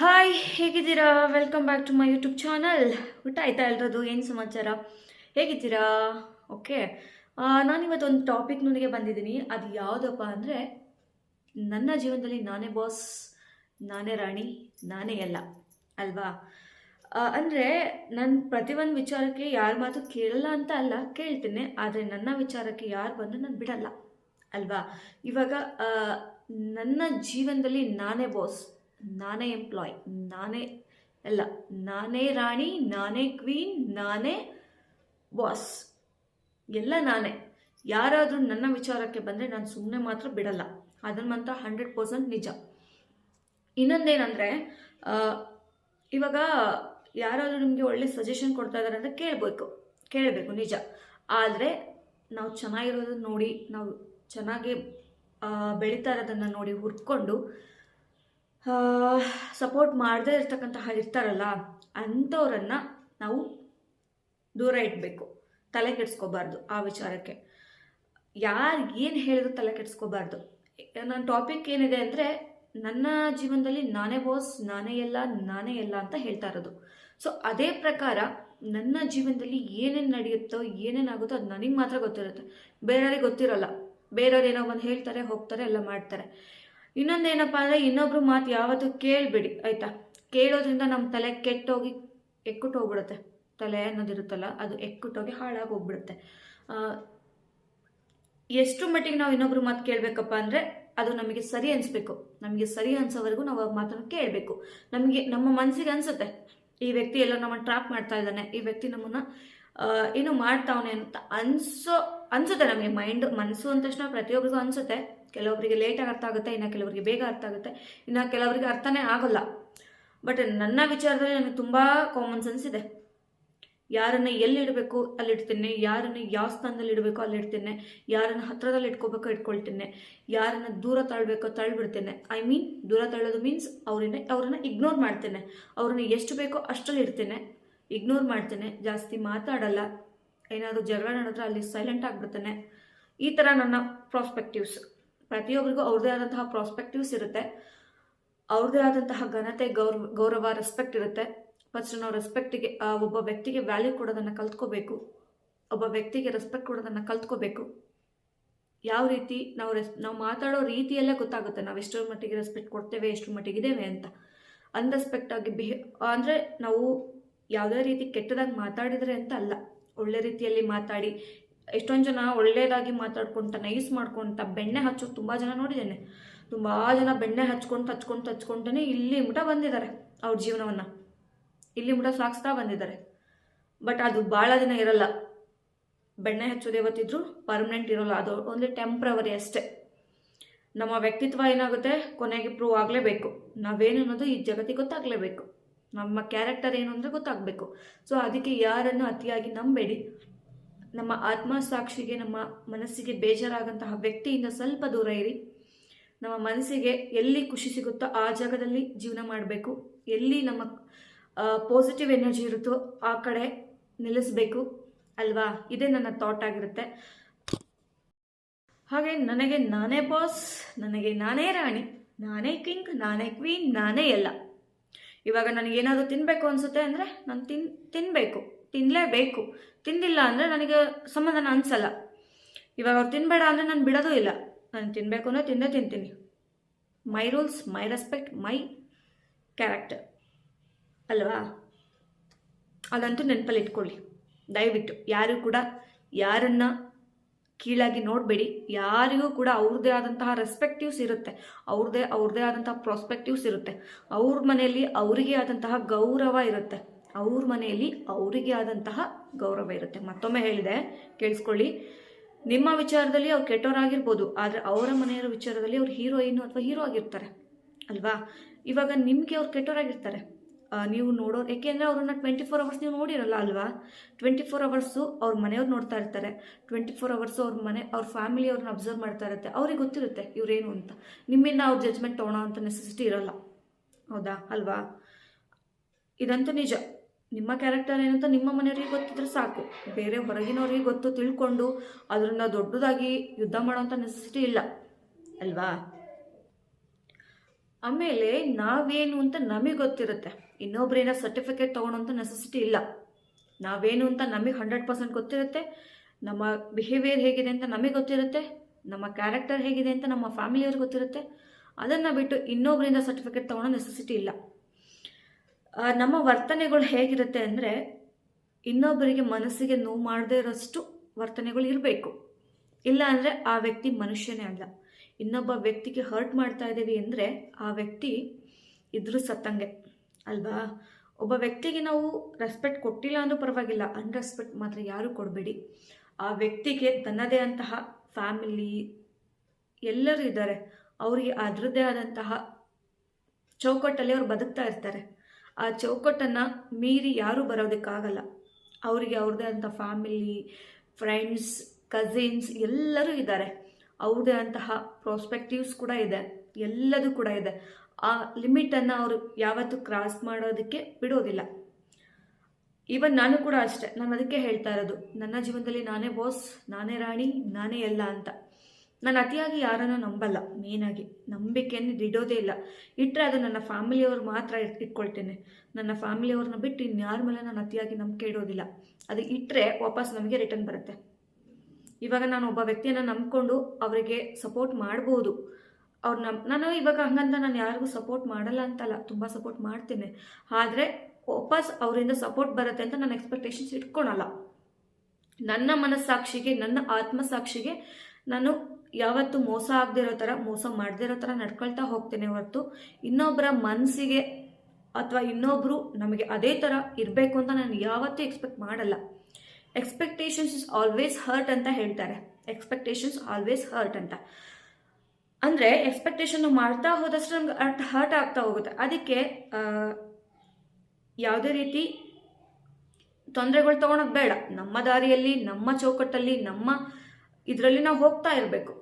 Hi ಹೇಗಿದ್ದೀರಾ? Welcome back to my YouTube channel ಊಟ ಆಯ್ತಾ ಎಲ್ರದ್ದು? ಏನು ಸಮಾಚಾರ? ಹೇಗಿದ್ದೀರಾ? ಓಕೆ ನಾನಿವತ್ತು ಒಂದು ಟಾಪಿಕ್ ನನಗೆ ಬಂದಿದ್ದೀನಿ. ಅದು ಯಾವುದಪ್ಪ ಅಂದರೆ, ನನ್ನ ಜೀವನದಲ್ಲಿ ನಾನೇ ಬಾಸ್ ನಾನೇ ರಾಣಿ, ನಾನೇ ಎಲ್ಲ. ಅಲ್ವಾ? ಅಂದರೆ, ನಾನು ಪ್ರತಿಯೊಂದು ವಿಚಾರಕ್ಕೆ ಯಾರ ಮಾತು ಕೇಳಲ್ಲ ಅಂತ ಅಲ್ಲ, ಕೇಳ್ತೀನಿ. ಆದರೆ ನನ್ನ ವಿಚಾರಕ್ಕೆ ಯಾರು ಬಂದು ನಾನು ಬಿಡಲ್ಲ. ಅಲ್ವಾ? ಇವಾಗ ನನ್ನ ಜೀವನದಲ್ಲಿ ನಾನೇ ಬಾಸ್ ನಾನೇ ಎಂಪ್ಲಾಯ್ ನಾನೇ ಎಲ್ಲ ನಾನೇ ರಾಣಿ, ನಾನೇ ಕ್ವೀನ್ ನಾನೇ ಬಾಸ್ ಎಲ್ಲ ನಾನೇ. ಯಾರಾದರೂ ನನ್ನ ವಿಚಾರಕ್ಕೆ ಬಂದರೆ ನಾನು ಸುಮ್ಮನೆ ಮಾತ್ರ ಬಿಡಲ್ಲ. ಅದನ್ನು ಮಾತ್ರ ಹಂಡ್ರೆಡ್ ಪರ್ಸೆಂಟ್ ನಿಜ. ಇನ್ನೊಂದೇನಂದರೆ ಇವಾಗ ಯಾರಾದರೂ ನಿಮಗೆ ಒಳ್ಳೆ ಸಜೆಷನ್ ಕೊಡ್ತಾ ಇದ್ದಾರೆ ಅಂತ ಕೇಳಬೇಕು. ಕೇಳಬೇಕು, ನಿಜ. ಆದರೆ ನಾವು ಚೆನ್ನಾಗಿರೋದನ್ನ ನೋಡಿ, ನಾವು ಚೆನ್ನಾಗಿ ಬೆಳೀತಾ ಇರೋದನ್ನು ನೋಡಿ ಹುಡ್ಕೊಂಡು ಸಪೋರ್ಟ್ ಮಾಡದೇ ಇರ್ತಕ್ಕಂತಹ ಇರ್ತಾರಲ್ಲ, ಅಂಥವ್ರನ್ನ ನಾವು ದೂರ ಇಡಬೇಕು, ತಲೆ ಕೆಡಿಸ್ಕೋಬಾರ್ದು ಆ ವಿಚಾರಕ್ಕೆ. ಯಾರು ಏನು ಹೇಳಿದ್ರು ತಲೆ ಕೆಡಿಸ್ಕೋಬಾರ್ದು. ನನ್ನ ಟಾಪಿಕ್ ಏನಿದೆ ಅಂದರೆ, ನನ್ನ ಜೀವನದಲ್ಲಿ ನಾನೇ ಬಾಸ್ ನಾನೇ ಎಲ್ಲ ನಾನೇ ಎಲ್ಲ ಅಂತ ಹೇಳ್ತಾ ಇರೋದು. ಸೊ ಅದೇ ಪ್ರಕಾರ ನನ್ನ ಜೀವನದಲ್ಲಿ ಏನೇನು ನಡೆಯುತ್ತೋ ಏನೇನಾಗುತ್ತೋ ಅದು ನನಗೆ ಮಾತ್ರ ಗೊತ್ತಿರುತ್ತೆ. ಬೇರೆಯವ್ರಿಗೆ ಗೊತ್ತಿರಲ್ಲ. ಬೇರೆಯವ್ರು ಏನೋ ಒಂದು ಹೇಳ್ತಾರೆ, ಹೋಗ್ತಾರೆ, ಎಲ್ಲ ಮಾಡ್ತಾರೆ. ಇನ್ನೊಂದೇನಪ್ಪ ಅಂದರೆ ಇನ್ನೊಬ್ರು ಮಾತು ಯಾವತ್ತೂ ಕೇಳಬೇಡಿ, ಆಯಿತಾ? ಕೇಳೋದ್ರಿಂದ ನಮ್ಮ ತಲೆ ಕೆಟ್ಟೋಗಿ ಎಕ್ಕುಟ್ಟು ಹೋಗ್ಬಿಡುತ್ತೆ. ತಲೆ ಅನ್ನೋದಿರುತ್ತಲ್ಲ ಅದು ಎಕ್ಕುಟ್ಟೋಗಿ ಹಾಳಾಗಿ ಹೋಗ್ಬಿಡುತ್ತೆ. ಎಷ್ಟು ಮಟ್ಟಿಗೆ ನಾವು ಇನ್ನೊಬ್ರು ಮಾತು ಕೇಳಬೇಕಪ್ಪ ಅಂದರೆ ಅದು ನಮಗೆ ಸರಿ ಅನಿಸ್ಬೇಕು. ನಮಗೆ ಸರಿ ಅನ್ಸೋವರೆಗೂ ನಾವು ಆ ಮಾತನ್ನು ಕೇಳಬೇಕು. ನಮಗೆ, ನಮ್ಮ ಮನಸ್ಸಿಗೆ ಅನಿಸುತ್ತೆ, ಈ ವ್ಯಕ್ತಿ ಎಲ್ಲ ನಮ್ಮನ್ನು ಟ್ರಾಪ್ ಮಾಡ್ತಾ ಇದ್ದಾನೆ, ಈ ವ್ಯಕ್ತಿ ನಮ್ಮನ್ನು ಏನು ಮಾಡ್ತಾವನೆ ಅಂತ ಅನ್ಸೋ ಅನ್ಸುತ್ತೆ ನಮಗೆ ಮೈಂಡ್ ಮನಸ್ಸು ಅಂದ ತಕ್ಷಣ ಪ್ರತಿಯೊಬ್ಬರಿಗೂ ಅನಿಸುತ್ತೆ. ಕೆಲವೊಬ್ಬರಿಗೆ ಲೇಟಾಗಿ ಅರ್ಥ ಆಗುತ್ತೆ, ಇನ್ನು ಕೆಲವರಿಗೆ ಬೇಗ ಅರ್ಥ ಆಗುತ್ತೆ, ಇನ್ನು ಕೆಲವರಿಗೆ ಅರ್ಥನೇ ಆಗೋಲ್ಲ. ಬಟ್ ನನ್ನ ವಿಚಾರದಲ್ಲಿ ನನಗೆ ತುಂಬ ಕಾಮನ್ ಸೆನ್ಸ್ ಇದೆ. ಯಾರನ್ನ ಎಲ್ಲಿ ಇಡಬೇಕು ಅಲ್ಲಿ ಇಡ್ತೀನಿ, ಯಾರನ್ನ ಯಾವ ಸ್ಥಾನದಲ್ಲಿ ಇಡಬೇಕು ಅಲ್ಲಿ ಇಡ್ತೀನಿ, ಯಾರನ್ನ ಹತ್ರದಲ್ಲಿ ಇಟ್ಕೋಬೇಕು ಇಟ್ಕೊಳ್ತೀನಿ, ಯಾರನ್ನ ದೂರ ತಳ್ಳಬೇಕೋ ತಳ್ಳಿಬಿಡ್ತೇನೆ ಐ ಮೀನ್ ದೂರ ತಳ್ಳೋದು ಮೀನ್ಸ್ ಅವ್ರನ್ನ ಅವ್ರನ್ನ ಇಗ್ನೋರ್ ಮಾಡ್ತೇನೆ. ಅವ್ರನ್ನ ಎಷ್ಟು ಬೇಕೋ ಅಷ್ಟರಲ್ಲಿ ಇಡ್ತೇನೆ. ಇಗ್ನೋರ್ ಮಾಡ್ತೇನೆ, ಜಾಸ್ತಿ ಮಾತಾಡಲ್ಲ. ಏನಾದರೂ ಜಗಳ ನಡೆದ್ರೆ ಅಲ್ಲಿ ಸೈಲೆಂಟ್ ಆಗಿಬಿಡ್ತಾನೆ ಈ ಥರ ನನ್ನ ಪ್ರಾಸ್ಪೆಕ್ಟಿವ್ಸ್ ಪ್ರತಿಯೊಬ್ಬರಿಗೂ ಅವ್ರದೇ ಆದಂತಹ ಪ್ರಾಸ್ಪೆಕ್ಟಿವ್ಸ್ ಇರುತ್ತೆ. ಅವ್ರದ್ದೇ ಆದಂತಹ ಘನತೆ, ಗೌರವ ಗೌರವ ರೆಸ್ಪೆಕ್ಟ್ ಇರುತ್ತೆ. ಫಸ್ಟ್ ನಾವು ರೆಸ್ಪೆಕ್ಟಿಗೆ ಒಬ್ಬ ವ್ಯಕ್ತಿಗೆ ವ್ಯಾಲ್ಯೂ ಕೊಡೋದನ್ನು ಕಲ್ತ್ಕೋಬೇಕು. ಒಬ್ಬ ವ್ಯಕ್ತಿಗೆ ರೆಸ್ಪೆಕ್ಟ್ ಕೊಡೋದನ್ನು ಕಲ್ತ್ಕೋಬೇಕು. ಯಾವ ರೀತಿ ನಾವು ರೆಸ್ ನಾವು ಮಾತಾಡೋ ರೀತಿಯಲ್ಲೇ ಗೊತ್ತಾಗುತ್ತೆ ನಾವು ಎಷ್ಟರ ಮಟ್ಟಿಗೆ ರೆಸ್ಪೆಕ್ಟ್ ಕೊಡ್ತೇವೆ, ಎಷ್ಟು ಮಟ್ಟಿಗೆ ಇದ್ದೇವೆ ಅಂತ. ಅನ್ರೆಸ್ಪೆಕ್ಟಾಗಿ ಬಿಹೇ, ಅಂದರೆ ನಾವು ಯಾವುದೇ ರೀತಿ ಕೆಟ್ಟದಾಗಿ ಮಾತಾಡಿದರೆ ಅಂತ ಅಲ್ಲ. ಒಳ್ಳೆ ರೀತಿಯಲ್ಲಿ ಮಾತಾಡಿ, ಎಷ್ಟೊಂದು ಜನ ಒಳ್ಳೆಯದಾಗಿ ಮಾತಾಡ್ಕೊಂತ, ನೈಸ್ ಮಾಡ್ಕೊಂತ, ಬೆಣ್ಣೆ ಹಚ್ಚೋದು ತುಂಬ ಜನ ನೋಡಿದ್ದೇನೆ. ತುಂಬ ಜನ ಬೆಣ್ಣೆ ಹಚ್ಕೊಂಡು ಹಚ್ಕೊಂಡು ಹಚ್ಕೊಂತಾನೆ ಇಲ್ಲಿ ಮುಟ ಬಂದಿದ್ದಾರೆ ಅವ್ರ ಜೀವನವನ್ನು. ಇಲ್ಲಿ ಮುಟ ಸಾಗಿಸ್ತಾ ಬಂದಿದ್ದಾರೆ. ಬಟ್ ಅದು ಭಾಳ ದಿನ ಇರಲ್ಲ. ಬೆಣ್ಣೆ ಹಚ್ಚೋದು ಯಾವತ್ತಿದ್ರು ಪರ್ಮನೆಂಟ್ ಇರೋಲ್ಲ. ಅದು ಒಂದು ಟೆಂಪ್ರವರಿ ಅಷ್ಟೇ. ನಮ್ಮ ವ್ಯಕ್ತಿತ್ವ ಏನಾಗುತ್ತೆ? ಕೊನೆಗೆ ಪ್ರೂವ್ ಆಗಲೇಬೇಕು. ನಾವೇನು ಅನ್ನೋದು ಈ ಜಗತ್ತಿಗೆ ಗೊತ್ತಾಗಲೇಬೇಕು. ನಮ್ಮ ಕ್ಯಾರೆಕ್ಟರ್ ಏನು ಅಂದರೆ ಗೊತ್ತಾಗಬೇಕು. ಸೊ ಅದಕ್ಕೆ ಯಾರನ್ನು ಅತಿಯಾಗಿ ನಂಬೇಡಿ. ನಮ್ಮ ಆತ್ಮಸಾಕ್ಷಿಗೆ, ನಮ್ಮ ಮನಸ್ಸಿಗೆ ಬೇಜಾರಾಗಂತಹ ವ್ಯಕ್ತಿಯಿಂದ ಸ್ವಲ್ಪ ದೂರ ಇರಿ. ನಮ್ಮ ಮನಸ್ಸಿಗೆ ಎಲ್ಲಿ ಖುಷಿ ಸಿಗುತ್ತೋ ಆ ಜಾಗದಲ್ಲಿ ಜೀವನ ಮಾಡಬೇಕು. ಎಲ್ಲಿ ನಮ್ಮ ಪಾಸಿಟಿವ್ ಎನರ್ಜಿ ಇರುತ್ತೋ ಆ ಕಡೆ ನಿಲ್ಲಿಸಬೇಕು. ಅಲ್ವಾ? ಇದೇ ನನ್ನ ಥಾಟ್ ಆಗಿರುತ್ತೆ. ಹಾಗೆ ನನಗೆ ನಾನೇ ಬಾಸ್ ನನಗೆ ನಾನೇ ರಾಣಿ, ನಾನೇ ಕಿಂಗ್ ನಾನೇ ಕ್ವೀನ್ ನಾನೇ ಎಲ್ಲ. ಇವಾಗ ನನಗೇನಾದರೂ ತಿನ್ನಬೇಕು ಅನಿಸುತ್ತೆ ಅಂದರೆ ನಾನು ತಿನ್ ತಿನ್ನಬೇಕು ತಿನ್ನಲೇಬೇಕು ತಿಂದಿಲ್ಲ ಅಂದರೆ ನನಗೆ ಸಮಾಧಾನ ಅನಿಸಲ್ಲ. ಇವಾಗ ಅವ್ರು ತಿನ್ನಬೇಡ ಅಂದರೆ ನಾನು ಬಿಡೋದೂ ಇಲ್ಲ. ನಾನು ತಿನ್ನಬೇಕು ಅಂದರೆ ತಿಂದೇ ತಿಂತೀನಿ. My rules, my respect, my character. ಅಲ್ವಾ? ಅದಂತೂ ನೆನಪಲ್ಲಿ ಇಟ್ಕೊಳ್ಳಿ. ದಯವಿಟ್ಟು ಯಾರು ಕೂಡ ಯಾರನ್ನ ಕೀಳಾಗಿ ನೋಡಬೇಡಿ. ಯಾರಿಗೂ ಕೂಡ ಅವ್ರದ್ದೇ ಆದಂತಹ ರೆಸ್ಪೆಕ್ಟಿವ್ಸ್ ಇರುತ್ತೆ. ಅವ್ರದ್ದೇ ಅವ್ರದ್ದೇ ಆದಂತಹ ಪ್ರಾಸ್ಪೆಕ್ಟಿವ್ಸ್ ಇರುತ್ತೆ. ಅವ್ರ ಮನೆಯಲ್ಲಿ ಅವರಿಗೆ ಆದಂತಹ ಗೌರವ ಇರುತ್ತೆ. ಅವ್ರ ಮನೆಯಲ್ಲಿ ಅವರಿಗೆ ಆದಂತಹ ಗೌರವ ಇರುತ್ತೆ. ಮತ್ತೊಮ್ಮೆ ಹೇಳಿದೆ, ಕೇಳಿಸ್ಕೊಳ್ಳಿ. ನಿಮ್ಮ ವಿಚಾರದಲ್ಲಿ ಅವ್ರು ಕೆಟ್ಟವರಾಗಿರ್ಬೋದು, ಆದರೆ ಅವರ ಮನೆಯವರ ವಿಚಾರದಲ್ಲಿ ಅವ್ರು ಹೀರೋಯಿನ್ ಅಥವಾ ಹೀರೋ ಆಗಿರ್ತಾರೆ. ಅಲ್ವಾ? ಇವಾಗ ನಿಮಗೆ ಅವ್ರು ಕೆಟ್ಟವರಾಗಿರ್ತಾರೆ. ನೀವು ನೋಡೋ ಏಕೆಂದರೆ ಅವ್ರನ್ನ ಟ್ವೆಂಟಿ ಫೋರ್ ಅವರ್ಸ್ ನೀವು ನೋಡಿರಲ್ಲ ಅಲ್ವಾ? ಟ್ವೆಂಟಿ ಫೋರ್ ಅವರ್ಸು ಅವ್ರ ಮನೆಯವ್ರು ನೋಡ್ತಾ ಇರ್ತಾರೆ. ಟ್ವೆಂಟಿ ಫೋರ್ ಅವರ್ಸು ಅವ್ರ ಮನೆ ಅವ್ರ ಫ್ಯಾಮಿಲಿ ಅವ್ರನ್ನ ಅಬ್ಸರ್ವ್ ಮಾಡ್ತಾ ಇರುತ್ತೆ. ಅವ್ರಿಗೆ ಗೊತ್ತಿರುತ್ತೆ ಇವರೇನು ಅಂತ. ನಿಮ್ಮಿಂದ ಅವ್ರ ಜಜ್ಮೆಂಟ್ ತೊಗೊಳೋ ಅಂತ ನೆಸೆಸಿಟಿ ಇರಲ್ಲ. ಹೌದಾ? ಅಲ್ವಾ? ಇದಂತೂ ನಿಜ. ನಿಮ್ಮ ಕ್ಯಾರೆಕ್ಟರ್ ಏನಂತ ನಿಮ್ಮ ಮನೆಯವ್ರಿಗೆ ಗೊತ್ತಿದ್ರೆ ಸಾಕು. ಬೇರೆ ಹೊರಗಿನವ್ರಿಗೆ ಗೊತ್ತು ತಿಳ್ಕೊಂಡು ಅದರಿಂದ ದೊಡ್ಡದಾಗಿ ಯುದ್ಧ ಮಾಡೋಂಥ ನೆಸೆಸಿಟಿ ಇಲ್ಲ. ಅಲ್ವಾ? ಆಮೇಲೆ ನಾವೇನು ಅಂತ ನಮಗೆ ಗೊತ್ತಿರುತ್ತೆ. ಇನ್ನೊಬ್ಬರಿಂದ ಸರ್ಟಿಫಿಕೇಟ್ ತೊಗೊಳೋಂಥ ನೆಸೆಸಿಟಿ ಇಲ್ಲ. ನಾವೇನು ಅಂತ ನಮಗೆ ಹಂಡ್ರೆಡ್ ಪರ್ಸೆಂಟ್ ಗೊತ್ತಿರುತ್ತೆ. ನಮ್ಮ ಬಿಹೇವಿಯರ್ ಹೇಗಿದೆ ಅಂತ ನಮಗೆ ಗೊತ್ತಿರುತ್ತೆ. ನಮ್ಮ ಕ್ಯಾರೆಕ್ಟರ್ ಹೇಗಿದೆ ಅಂತ ನಮ್ಮ ಫ್ಯಾಮಿಲಿಯವ್ರಿಗೆ ಗೊತ್ತಿರುತ್ತೆ. ಅದನ್ನು ಬಿಟ್ಟು ಇನ್ನೊಬ್ಬರಿಂದ ಸರ್ಟಿಫಿಕೇಟ್ ತೊಗೊಳೋ ನೆಸೆಸಿಟಿ ಇಲ್ಲ. ನಮ್ಮ ವರ್ತನೆಗಳು ಹೇಗಿರುತ್ತೆ ಅಂದರೆ ಇನ್ನೊಬ್ಬರಿಗೆ ಮನಸ್ಸಿಗೆ ನೋವು ಮಾಡದೇ ಇರೋಷ್ಟು ವರ್ತನೆಗಳು ಇರಬೇಕು. ಇಲ್ಲ ಅಂದರೆ ಆ ವ್ಯಕ್ತಿ ಮನುಷ್ಯನೇ ಅಲ್ಲ. ಇನ್ನೊಬ್ಬ ವ್ಯಕ್ತಿಗೆ ಹರ್ಟ್ ಮಾಡ್ತಾ ಇದ್ದೀವಿ ಅಂದರೆ ಆ ವ್ಯಕ್ತಿ ಇದ್ರೂ ಸತ್ತಂಗೆ, ಅಲ್ವಾ? ಒಬ್ಬ ವ್ಯಕ್ತಿಗೆ ನಾವು ರೆಸ್ಪೆಕ್ಟ್ ಕೊಟ್ಟಿಲ್ಲ ಅಂದರೂ ಪರವಾಗಿಲ್ಲ ಅನ್ರೆಸ್ಪೆಕ್ಟ್ ಮಾತ್ರ ಯಾರೂ ಕೊಡಬೇಡಿ. ಆ ವ್ಯಕ್ತಿಗೆ ತನ್ನದೇ ಅಂತಹ ಫ್ಯಾಮಿಲಿ ಎಲ್ಲರೂ ಇದ್ದಾರೆ, ಅವರಿಗೆ ಅದರದ್ದೇ ಆದಂತಹ ಚೌಕಟ್ಟಲ್ಲಿ ಅವ್ರು ಬದುಕ್ತಾ ಇರ್ತಾರೆ. ಆ ಚೌಕಟ್ಟನ್ನು ಮೀರಿ ಯಾರೂ ಬರೋದಕ್ಕಾಗಲ್ಲ. ಅವರಿಗೆ ಅವ್ರದ್ದೇ ಆದಂಥ ಫ್ಯಾಮಿಲಿ ಫ್ರೆಂಡ್ಸ್ ಕಸಿನ್ಸ್ ಎಲ್ಲರೂ ಇದ್ದಾರೆ. ಅವ್ರದ್ದೇ ಅಂತಹ ಪ್ರಾಸ್ಪೆಕ್ಟಿವ್ಸ್ ಕೂಡ ಇದೆ. ಎಲ್ಲದೂ ಕೂಡ ಇದೆ. ಆ ಲಿಮಿಟನ್ನು ಅವರು ಯಾವತ್ತೂ ಕ್ರಾಸ್ ಮಾಡೋದಕ್ಕೆ ಬಿಡೋದಿಲ್ಲ. ಈವನ್ ನಾನು ಕೂಡ ಅಷ್ಟೇ, ನಾನು ಅದಕ್ಕೆ ಹೇಳ್ತಾ ಇರೋದು, ನನ್ನ ಜೀವನದಲ್ಲಿ ನಾನೇ ಬಾಸ್ ನಾನೇ ರಾಣಿ, ನಾನೇ ಎಲ್ಲ ಅಂತ. ನಾನು ಅತಿಯಾಗಿ ಯಾರನ್ನು ನಂಬಲ್ಲ ಮೇನಾಗಿ ನಂಬಿಕೆಯನ್ನು ಇಡೋದೇ ಇಲ್ಲ. ಇಟ್ಟರೆ ಅದು ನನ್ನ ಫ್ಯಾಮಿಲಿಯವ್ರು ಮಾತ್ರ ಇಟ್- ಇಟ್ಕೊಳ್ತೇನೆ. ನನ್ನ ಫ್ಯಾಮಿಲಿಯವ್ರನ್ನ ಬಿಟ್ಟು ಇನ್ಯಾರ ಮೇಲೆ ನಾನು ಅತಿಯಾಗಿ ನಂಬಿಕೆ ಇಡೋದಿಲ್ಲ. ಅದು ಇಟ್ಟರೆ ವಾಪಸ್ ನಮಗೆ ರಿಟರ್ನ್ ಬರುತ್ತೆ. ಇವಾಗ ನಾನು ಒಬ್ಬ ವ್ಯಕ್ತಿಯನ್ನು ನಂಬಿಕೊಂಡು ಅವರಿಗೆ ಸಪೋರ್ಟ್ ಮಾಡ್ಬೋದು. ಅವ್ರು ನಮ್, ನಾನು ಇವಾಗ ಹಂಗಂತ ನಾನು ಯಾರಿಗೂ ಸಪೋರ್ಟ್ ಮಾಡಲ್ಲ ಅಂತಲ್ಲ, ತುಂಬ ಸಪೋರ್ಟ್ ಮಾಡ್ತೇನೆ. ಆದರೆ ವಾಪಸ್ ಅವರಿಂದ ಸಪೋರ್ಟ್ ಬರುತ್ತೆ ಅಂತ ನಾನು ಎಕ್ಸ್ಪೆಕ್ಟೇಷನ್ಸ್ ಇಟ್ಕೊಳಲ್ಲ. ನನ್ನ ಮನಸ್ಸಾಕ್ಷಿಗೆ, ನನ್ನ ಆತ್ಮಸಾಕ್ಷಿಗೆ ನಾನು ಯಾವತ್ತು ಮೋಸ ಆಗದಿರೋ ಥರ ಮೋಸ ಮಾಡದಿರೋ ಥರ ನಡ್ಕೊಳ್ತಾ ಹೋಗ್ತೇನೆ ಹೊರತು ಇನ್ನೊಬ್ಬರ ಮನಸ್ಸಿಗೆ ಅಥವಾ ಇನ್ನೊಬ್ಬರು ನಮಗೆ ಅದೇ ಥರ ಇರಬೇಕು ಅಂತ ನಾನು ಯಾವತ್ತೂ ಎಕ್ಸ್ಪೆಕ್ಟ್ ಮಾಡಲ್ಲ. ಎಕ್ಸ್ಪೆಕ್ಟೇಷನ್ಸ್ ಇಸ್ ಆಲ್ವೇಸ್ ಹರ್ಟ್ ಅಂತ ಹೇಳ್ತಾರೆ. ಎಕ್ಸ್ಪೆಕ್ಟೇಷನ್ಸ್ ಆಲ್ವೇಸ್ ಹರ್ಟ್ ಅಂತ. ಅಂದರೆ ಎಕ್ಸ್ಪೆಕ್ಟೇಷನ್ ಮಾಡ್ತಾ ಹೋದಷ್ಟು ನಮ್ಗೆ ಅರ್ಟ್ ಹರ್ಟ್ ಆಗ್ತಾ ಹೋಗುತ್ತೆ. ಅದಕ್ಕೆ ಯಾವುದೇ ರೀತಿ ತೊಂದರೆಗಳು ತೊಗೊಳೋದು ಬೇಡ. ನಮ್ಮ ದಾರಿಯಲ್ಲಿ, ನಮ್ಮ ಚೌಕಟ್ಟಲ್ಲಿ, ನಮ್ಮ ಇದರಲ್ಲಿ ನಾವು ಹೋಗ್ತಾ ಇರಬೇಕು.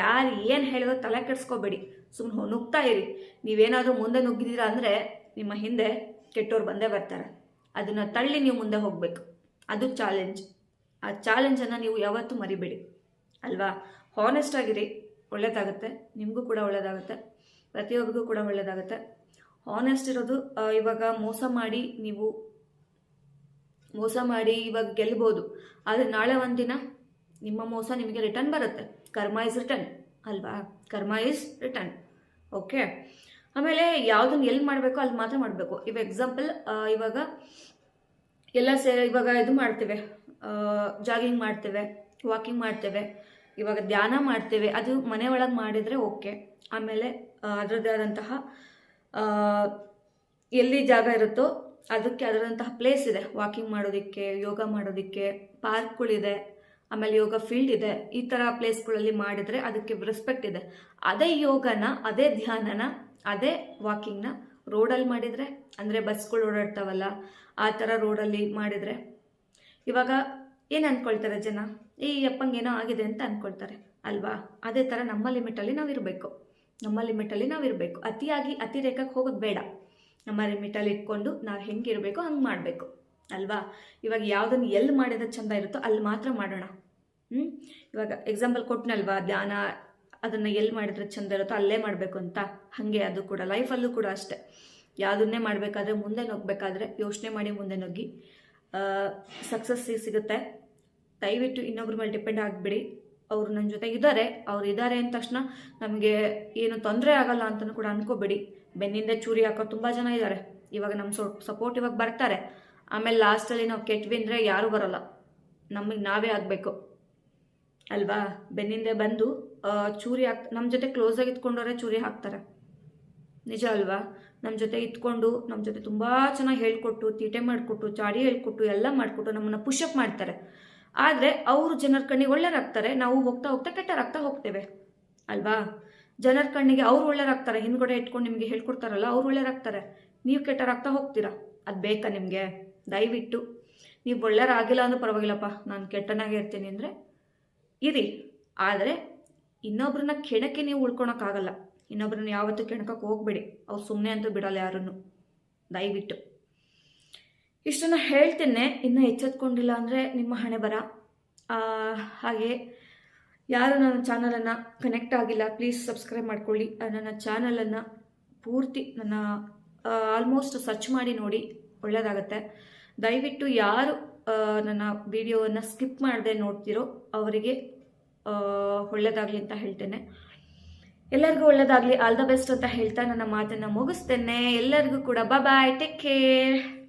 ಯಾರು ಏನು ಹೇಳಿದ್ರು ತಲೆ ಕೆಡಿಸ್ಕೋಬೇಡಿ. ಸುಮ್ಮನೆ ನುಗ್ತಾ ಇರಿ. ನೀವೇನಾದರೂ ಮುಂದೆ ನುಗ್ಗಿದ್ದೀರಾ ಅಂದರೆ ನಿಮ್ಮ ಹಿಂದೆ ಕೆಟ್ಟವ್ರು ಬಂದೇ ಬರ್ತಾರೆ. ಅದನ್ನು ತಳ್ಳಿ ನೀವು ಮುಂದೆ ಹೋಗಬೇಕು. ಅದು ಚಾಲೆಂಜ್ ಆ ಚಾಲೆಂಜನ್ನು ನೀವು ಯಾವತ್ತೂ ಮರಿಬೇಡಿ. ಅಲ್ವಾ? ಹಾನೆಸ್ಟ್ ಆಗಿರಿ. ಒಳ್ಳೆಯದಾಗುತ್ತೆ ನಿಮಗೂ ಕೂಡ ಒಳ್ಳೆಯದಾಗುತ್ತೆ ಪ್ರತಿಯೊಬ್ಬರಿಗೂ ಕೂಡ ಒಳ್ಳೆಯದಾಗುತ್ತೆ ಹಾನೆಸ್ಟ್ ಇರೋದು ಇವಾಗ ಮೋಸ ಮಾಡಿ ನೀವು ಮೋಸ ಮಾಡಿ ಇವಾಗ ಗೆಲ್ಬೋದು. ಆದರೆ ನಾಳೆ ಒಂದಿನ ನಿಮ್ಮ ಮೋಸ ನಿಮಗೆ ರಿಟರ್ನ್ ಬರುತ್ತೆ. ಕರ್ಮ ಇಸ್ ರಿಟರ್ನ್ ಅಲ್ವಾ? ಕರ್ಮ ಇಸ್ ರಿಟರ್ನ್ ಓಕೆ ಆಮೇಲೆ ಯಾವುದನ್ನು ಎಲ್ಲಿ ಮಾಡಬೇಕು ಅಲ್ಲಿ ಮಾತ್ರ ಮಾಡಬೇಕು. ಇವಾಗ ಎಕ್ಸಾಂಪಲ್ ಇವಾಗ ಎಲ್ಲ ಸೇ ಇವಾಗ ಇದು ಮಾಡ್ತೇವೆ ಜಾಗಿಂಗ್ ಮಾಡ್ತೇವೆ ವಾಕಿಂಗ್ ಮಾಡ್ತೇವೆ, ಇವಾಗ ಧ್ಯಾನ ಮಾಡ್ತೇವೆ. ಅದು ಮನೆ ಒಳಗೆ ಮಾಡಿದರೆ ಓಕೆ ಆಮೇಲೆ ಅದರದ್ದೇ ಆದಂತಹ ಎಲ್ಲಿ ಜಾಗ ಇರುತ್ತೋ ಅದಕ್ಕೆ ಅದರಂತಹ ಪ್ಲೇಸ್ ಇದೆ. ವಾಕಿಂಗ್ ಮಾಡೋದಕ್ಕೆ, ಯೋಗ ಮಾಡೋದಕ್ಕೆ, ಪಾರ್ಕ್ಗಳಿದೆ, ಆಮೇಲೆ ಯೋಗ ಫೀಲ್ಡ್ ಇದೆ. ಈ ಥರ ಪ್ಲೇಸ್ಗಳಲ್ಲಿ ಮಾಡಿದರೆ ಅದಕ್ಕೆ ರೆಸ್ಪೆಕ್ಟ್ ಇದೆ. ಅದೇ ಯೋಗನ, ಅದೇ ಧ್ಯಾನನ, ಅದೇ ವಾಕಿಂಗ್ನ ರೋಡಲ್ಲಿ ಮಾಡಿದರೆ, ಅಂದರೆ ಬಸ್ಗಳು ಓಡಾಡ್ತಾವಲ್ಲ ಆ ಥರ ರೋಡಲ್ಲಿ ಮಾಡಿದರೆ. ಇವಾಗ ಏನು ಅಂದ್ಕೊಳ್ತಾರೆ ಜನ? ಈ ಅಪ್ಪಂಗೆ ಏನೋ ಆಗಿದೆ ಅಂತ ಅಂದ್ಕೊಳ್ತಾರೆ ಅಲ್ವಾ? ಅದೇ ಥರ ನಮ್ಮ ಲಿಮಿಟಲ್ಲಿ ನಾವು ಇರಬೇಕು. ನಮ್ಮ ಲಿಮಿಟಲ್ಲಿ ನಾವು ಇರಬೇಕು. ಅತಿಯಾಗಿ ಅತಿರೇಕಕ್ಕೆ ಹೋಗೋದು ಬೇಡ. ನಮ್ಮ ಲಿಮಿಟಲ್ಲಿ ಇಟ್ಕೊಂಡು ನಾವು ಹೆಂಗೆ ಇರಬೇಕು, ಹಂಗೆ ಮಾಡಬೇಕು. ಅಲ್ವಾ? ಇವಾಗ ಯಾವುದನ್ನು ಎಲ್ಲಿ ಮಾಡಿದ್ರೆ ಚಂದ ಇರುತ್ತೋ ಅಲ್ಲಿ ಮಾತ್ರ ಮಾಡೋಣ. ಹ್ಞೂ ಇವಾಗ ಎಕ್ಸಾಂಪಲ್ ಕೊಟ್ಟನಲ್ವಾ ಧ್ಯಾನ, ಅದನ್ನು ಎಲ್ಲಿ ಮಾಡಿದ್ರೆ ಚಂದ ಇರುತ್ತೋ ಅಲ್ಲೇ ಮಾಡಬೇಕು ಅಂತ. ಹಾಗೆ ಅದು ಕೂಡ ಲೈಫಲ್ಲೂ ಕೂಡ ಅಷ್ಟೇ. ಯಾವುದನ್ನೇ ಮಾಡಬೇಕಾದ್ರೆ ಮುಂದೆ ನುಗ್ಗಬೇಕಾದ್ರೆ ಯೋಚನೆ ಮಾಡಿ ಮುಂದೆ ನುಗ್ಗಿ. ಸಕ್ಸಸ್ ಸಿಗುತ್ತೆ. ದಯವಿಟ್ಟು ಇನ್ನೊಬ್ರ ಮೇಲೆ ಡಿಪೆಂಡ್ ಆಗಿಬಿಡಿ. ಅವರು ನನ್ನ ಜೊತೆ ಇದ್ದಾರೆ, ಅವ್ರು ಇದ್ದಾರೆ ಅಂದ ತಕ್ಷಣ ನಮಗೆ ಏನು ತೊಂದರೆ ಆಗಲ್ಲ ಅಂತಲೂ ಕೂಡ ಅನ್ಕೋಬೇಡಿ. ಬೆನ್ನಿಂದ ಚೂರಿ ಹಾಕೋ ತುಂಬ ಜನ ಇದ್ದಾರೆ. ಇವಾಗ ನಮ್ಮ ಸಪೋರ್ಟ್ ಇವಾಗ ಬರ್ತಾರೆ. ಆಮೇಲೆ ಲಾಸ್ಟಲ್ಲಿ ನಾವು ಕೆಟ್ವಿ ಅಂದರೆ ಯಾರೂ ಬರೋಲ್ಲ. ನಮಗೆ ನಾವೇ ಆಗಬೇಕು. ಅಲ್ವಾ? ಬೆನ್ನಿಂದೆ ಬಂದು ಚೂರಿ ಹಾಕ್ ನಮ್ಮ ಜೊತೆ ಕ್ಲೋಸಾಗಿ ಇತ್ಕೊಂಡವರೇ ಚೂರಿ ಹಾಕ್ತಾರೆ. ನಿಜ ಅಲ್ವಾ? ನಮ್ಮ ಜೊತೆ ಇತ್ಕೊಂಡು ನಮ್ಮ ಜೊತೆ ತುಂಬ ಚೆನ್ನಾಗಿ ಹೇಳ್ಕೊಟ್ಟು, ತೀಟೆ ಮಾಡಿಕೊಟ್ಟು, ಚಾಡಿ ಹೇಳ್ಕೊಟ್ಟು, ಎಲ್ಲ ಮಾಡಿಕೊಟ್ಟು ನಮ್ಮನ್ನು ಪುಷಪ್ ಮಾಡ್ತಾರೆ. ಆದರೆ ಅವರು ಜನರ ಕಣ್ಣಿಗೆ ಒಳ್ಳೆಯರಾಗ್ತಾರೆ ನಾವು ಹೋಗ್ತಾ ಹೋಗ್ತಾ ಕೆಟ್ಟರಾಗ್ತಾ ಹೋಗ್ತೇವೆ. ಅಲ್ವಾ? ಜನರ ಕಣ್ಣಿಗೆ ಅವ್ರು ಒಳ್ಳೆಯರಾಗ್ತಾರೆ ಹಿಂದ್ಗಡೆ ಇಟ್ಕೊಂಡು ನಿಮಗೆ ಹೇಳ್ಕೊಡ್ತಾರಲ್ಲ, ಅವ್ರು ಒಳ್ಳೆಯರಾಗ್ತಾರೆ ನೀವು ಕೆಟ್ಟರಾಗ್ತಾ ಹೋಗ್ತೀರಾ? ಅದು ಬೇಕಾ ನಿಮಗೆ? ದಯವಿಟ್ಟು. ನೀವು ಒಳ್ಳೆಯರಾಗಿಲ್ಲ ಅಂದ್ರೂ ಪರವಾಗಿಲ್ಲಪ್ಪ, ನಾನು ಕೆಟ್ಟನಾಗೆ ಇರ್ತೀನಿ ಅಂದರೆ ಇರಿ. ಆದರೆ ಇನ್ನೊಬ್ರನ್ನ ಕೆಣಕ್ಕೆ ನೀವು ಉಳ್ಕೊಳಕ್ಕಾಗಲ್ಲ. ಇನ್ನೊಬ್ರನ್ನ ಯಾವತ್ತೂ ಕೆಣಕಕ್ಕೆ ಹೋಗ್ಬೇಡಿ. ಅವ್ರು ಸುಮ್ಮನೆ ಅಂತೂ ಬಿಡಲ್ಲ ಯಾರನ್ನು. ದಯವಿಟ್ಟು. ಇಷ್ಟನ್ನು ಹೇಳ್ತೇನೆ. ಇನ್ನೂ ಎಚ್ಚೆತ್ಕೊಂಡಿಲ್ಲ ಅಂದರೆ ನಿಮ್ಮ ಹಣೆ ಬರ. ಹಾಗೆ ಯಾರು ನನ್ನ ಚಾನಲನ್ನು ಕನೆಕ್ಟ್ ಆಗಿಲ್ಲ ಪ್ಲೀಸ್ ಸಬ್ಸ್ಕ್ರೈಬ್ ಮಾಡ್ಕೊಳ್ಳಿ. ನನ್ನ ಚಾನಲನ್ನು ಪೂರ್ತಿ ನನ್ನ ಆಲ್ಮೋಸ್ಟ್ ಸರ್ಚ್ ಮಾಡಿ ನೋಡಿ. ಒಳ್ಳೆಯದಾಗತ್ತೆ ದಯವಿಟ್ಟು ಯಾರು ನನ್ನ ವಿಡಿಯೋವನ್ನು ಸ್ಕಿಪ್ ಮಾಡದೆ ನೋಡ್ತಿರೋ ಅವರಿಗೆ ಒಳ್ಳೆಯದಾಗಲಿ ಅಂತ ಹೇಳ್ತೇನೆ. ಎಲ್ಲರಿಗೂ ಒಳ್ಳೇದಾಗಲಿ. ಆಲ್ ದ ಬೆಸ್ಟ್ ಅಂತ ಹೇಳ್ತಾ ನನ್ನ ಮಾತನ್ನು ಮುಗಿಸ್ತೇನೆ. ಎಲ್ಲರಿಗೂ ಕೂಡ ಬಾಯ್ ಟೇಕ್ ಕೇರ್